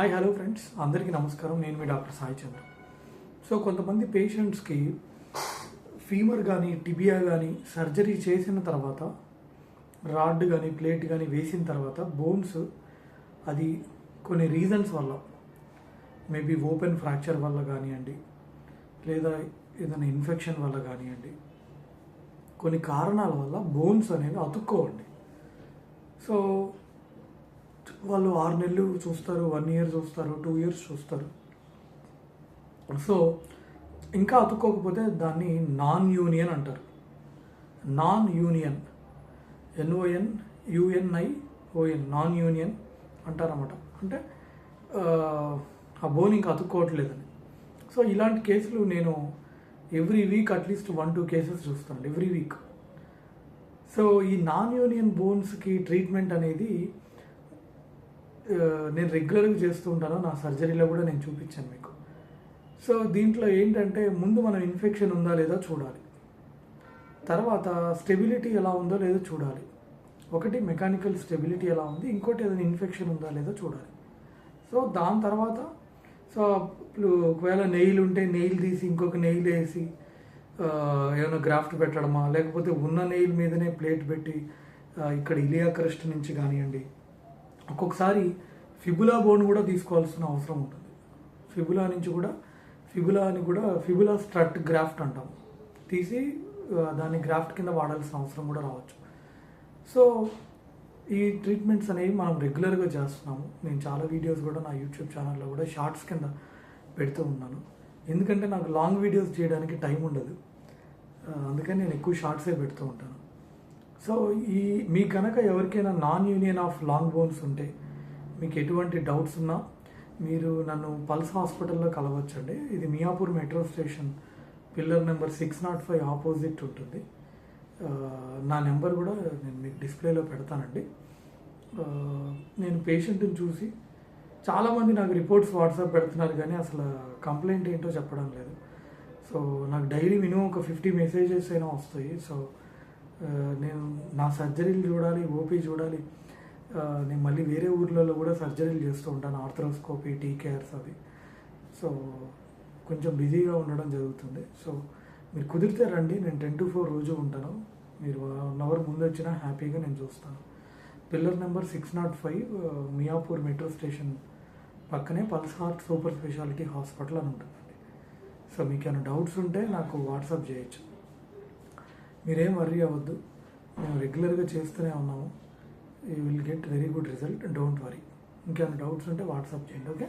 Hi hello friends అందరికీ నమస్కారం. నేను మీ డాక్టర్ సాయి చంద్ర. సో కొంతమంది పేషెంట్స్కి ఫీమర్ కానీ టిబియా కానీ సర్జరీ చేసిన తర్వాత రాడ్ కానీ ప్లేట్ కానీ వేసిన తర్వాత బోన్స్ అది కొన్ని రీజన్స్ వల్ల మేబీ ఓపెన్ ఫ్రాక్చర్ వల్ల కానివ్వండి లేదా ఏదైనా ఇన్ఫెక్షన్ వల్ల కానివ్వండి కొన్ని కారణాల వల్ల బోన్స్ అనేవి అతుక్కోవండి. సో వాళ్ళు ఆరు నెలలు చూస్తారు వన్ ఇయర్ చూస్తారు టూ ఇయర్స్ చూస్తారు. సో ఇంకా అతుక్కోకపోతే దాన్ని నాన్ యూనియన్ అంటారు non union N O N U N I O N non union అంటారన్నమాట. అంటే ఆ, బోన్ ఇంకా అతుక్కోవట్లేదని. సో ఇలాంటి కేసులు నేను every week at least one two cases చూస్తాను ఎవ్రీ వీక్ సో ఈ నాన్ యూనియన్ బోన్స్కి ట్రీట్మెంట్ అనేది నేను రెగ్యులర్గా చేస్తూ ఉంటాను నా సర్జరీలో కూడా నేను చూపించాను మీకు. సో దీంట్లో ఏంటంటే ముందు మనం ఇన్ఫెక్షన్ ఉందా లేదా చూడాలి. తర్వాత స్టెబిలిటీ ఎలా ఉందో లేదో చూడాలి. ఒకటి మెకానికల్ స్టెబిలిటీ ఎలా ఉంది ఇంకోటి ఏదైనా ఇన్ఫెక్షన్ ఉందా లేదో చూడాలి. సో దాని తర్వాత సో ఇప్పుడు ఒకవేళ నెయిల్ ఉంటే నెయిల్ తీసి ఇంకొక నెయిల్ వేసి ఏమైనా గ్రాఫ్ట్ పెట్టడమా లేకపోతే ఉన్న నెయిల్ మీదనే ప్లేట్ పెట్టి ఇక్కడ ఇలియా క్రస్ట్ నుంచి కానివ్వండి ఒక్కొక్కసారి ఫిబులా బోన్ కూడా తీసుకోవాల్సిన అవసరం ఉంటుంది. ఫిబులా నుంచి కూడా ఫిబులా అని కూడా ఫిబులా స్ట్రట్ గ్రాఫ్ట్ అంటాం. తీసి దాన్ని గ్రాఫ్ట్ కింద వాడాల్సిన అవసరం కూడా రావచ్చు. సో ఈ ట్రీట్మెంట్స్ అనేవి మనం రెగ్యులర్గా చేస్తున్నాము. నేను చాలా వీడియోస్ కూడా నా యూట్యూబ్ ఛానల్లో కూడా షార్ట్స్ కింద పెడుతూ ఉన్నాను. ఎందుకంటే నాకు లాంగ్ వీడియోస్ చేయడానికి టైం ఉండదు. అందుకని నేను ఎక్కువ షార్ట్సే పెడుతూ ఉంటాను. సో ఈ మీ కనుక ఎవరికైనా non union of long bones ఉంటే మీకు ఎటువంటి డౌట్స్ ఉన్నా మీరు నన్ను పల్స్ హాస్పిటల్లో కలవచ్చండి. ఇది Miyapur metro station pillar number six nought five opposite ఉంటుంది. నా నెంబర్ కూడా నేను మీకు డిస్ప్లేలో పెడతానండి. నేను పేషెంట్ని చూసి చాలామంది నాకు రిపోర్ట్స్ వాట్సాప్ పెడుతున్నారు కానీ అసలు కంప్లైంట్ ఏంటో చెప్పడం లేదు. సో నాకు డైలీ మినిమం ఒక ఫిఫ్టీ మెసేజెస్ అయినా వస్తాయి. సో నేను నా సర్జరీలు చూడాలి ఓపీ చూడాలి. నేను మళ్ళీ వేరే ఊర్లలో కూడా సర్జరీలు చేస్తూ ఉంటాను ఆర్థరోస్కోపీ టీ కేర్స్ అవి. సో కొంచెం బిజీగా ఉండడం జరుగుతుంది. సో మీరు కుదిరితే రండి నేను టెన్ టు ఫోర్ రోజు ఉంటాను. మీరు వన్ అవర్ ముందు వచ్చినా హ్యాపీగా నేను చూస్తాను. Pillar number six nought five Miyapur metro station పక్కనే pulse heart super speciality hospital అని ఉంటుందండి. సో మీకు ఏమైనా డౌట్స్ ఉంటే నాకు వాట్సాప్ చేయొచ్చు. మీరేం వర్రీ అవ్వద్దు. మేము రెగ్యులర్గా చేస్తూనే ఉన్నాము. You will get very good result don't worry ఇంకేమైనా డౌట్స్ ఉంటే వాట్సాప్ చేయండి ఓకే